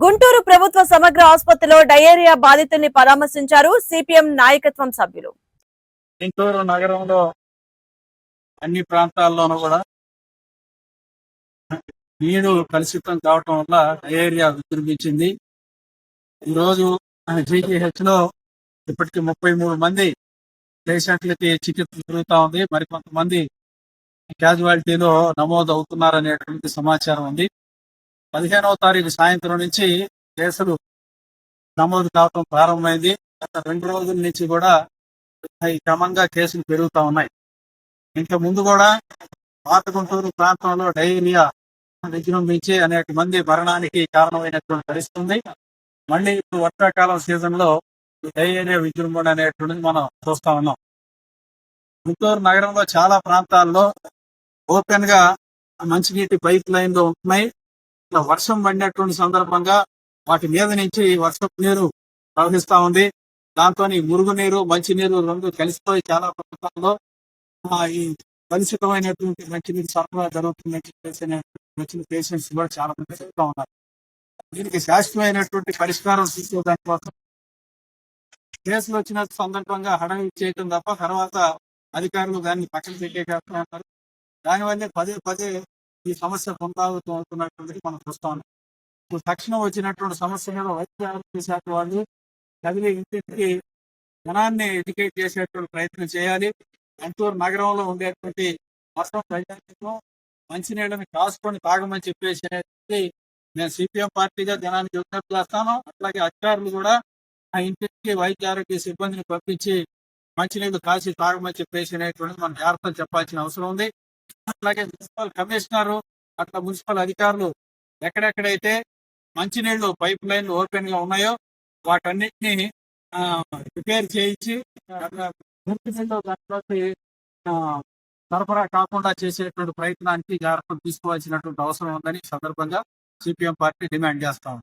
గుంటూరు ప్రభుత్వ సమగ్ర ఆసుపత్రిలో డయేరియా బాధితుల్ని పరామర్శించారు సిపిఎం నాయకత్వం సభ్యులు. గుంటూరు నగరంలో అన్ని ప్రాంతాల్లోనూ కూడా నీరు కలుషితం కావటం వల్ల డయేరియా విజృంభించింది. ఈరోజు జీజీహెచ్లో ఇప్పటికి ముప్పై మూడు మంది పేషెంట్లకి చికిత్స జరుగుతూ ఉంది. మరికొంతమంది క్యాజువాలిటీలో నమోదు అవుతున్నారనేటువంటి సమాచారం ఉంది. పదిహేనవ తారీఖు సాయంత్రం నుంచి కేసులు నమోదు కావటం ప్రారంభమైంది. గత రెండు రోజుల నుంచి కూడా ఈ క్రమంగా కేసులు పెరుగుతూ ఉన్నాయి. ఇంకా ముందు కూడా పాత గుంటూరు ప్రాంతంలో డైరియా విజృంభించి అనేక మంది మరణానికి కారణమైనటువంటి పరిస్థితి మళ్ళీ ఇప్పుడు వర్షాకాలం సీజన్లో ఈ విజృంభణ అనేటువంటిది మనం చూస్తా ఉన్నాం. గుంటూరు నగరంలో చాలా ప్రాంతాల్లో ఓపెన్గా మంచినీటి పైప్ లైన్లు ఉంటున్నాయి. వర్షం పడినటువంటి సందర్భంగా వాటి మీద నుంచి వర్షపు నీరు ప్రవహిస్తా ఉంది. దాంతో మురుగునీరు మంచినీరు రెండు కలిసిపోయి చాలా ప్రాంతాల్లో ఆ, ఈ కలుషితమైనటువంటి మంచినీరు సరఫరా జరుగుతుందని చెప్పేసి వచ్చిన పేషెంట్స్ కూడా చాలా మంది చెప్తా ఉన్నారు. దీనికి శాశ్వతమైనటువంటి పరిష్కారం తీసుకోవడానికి కోసం కేసులు వచ్చిన సందర్భంగా హడవి చేయటం తప్ప తర్వాత అధికారులు దాన్ని పక్కన పెట్టేస్తున్నారు దానివల్లే పదే పదే ఈ సమస్య పునరావృతం అవుతున్నటువంటిది మనం చూస్తాం. ఇప్పుడు తక్షణం వచ్చినటువంటి సమస్య మీద వైద్య ఆరోగ్య శాఖ వాళ్ళు కదిలి ఇంటింటికి జనాన్ని ఎడ్యుకేట్ చేసేటువంటి ప్రయత్నం చేయాలి. అంటూరు నగరంలో ఉండేటువంటి మొత్తం ప్రజానికం మంచినీళ్ళని కాసుకొని తాగమని చెప్పేసి అనేది నేను సిపిఎం పార్టీగా జనానికి విజ్ఞప్తి చేస్తాను. అట్లాగే అధికారులు కూడా ఆ ఇంటికి వైద్య ఆరోగ్య సిబ్బందిని పంపించి మంచినీళ్ళు కాసి తాగమని చెప్పేసి అనేటువంటిది మనం జాగ్రత్తలు చెప్పాల్సిన అవసరం ఉంది. అలాగే మున్సిపల్ కమిషనర్ అట్లా మున్సిపల్ అధికారులు ఎక్కడెక్కడైతే మంచినీళ్ళు పైప్ లైన్లు ఓపెన్గా ఉన్నాయో వాటన్నిటిని రిపేర్ చేయించి అట్లా మంచినీళ్ళు దాంట్లోకి సరఫరా కాకుండా చేసేటువంటి ప్రయత్నానికి జాగ్రత్తలు తీసుకోవాల్సినటువంటి అవసరం ఉందని సందర్భంగా సిపిఎం పార్టీ డిమాండ్ చేస్తాం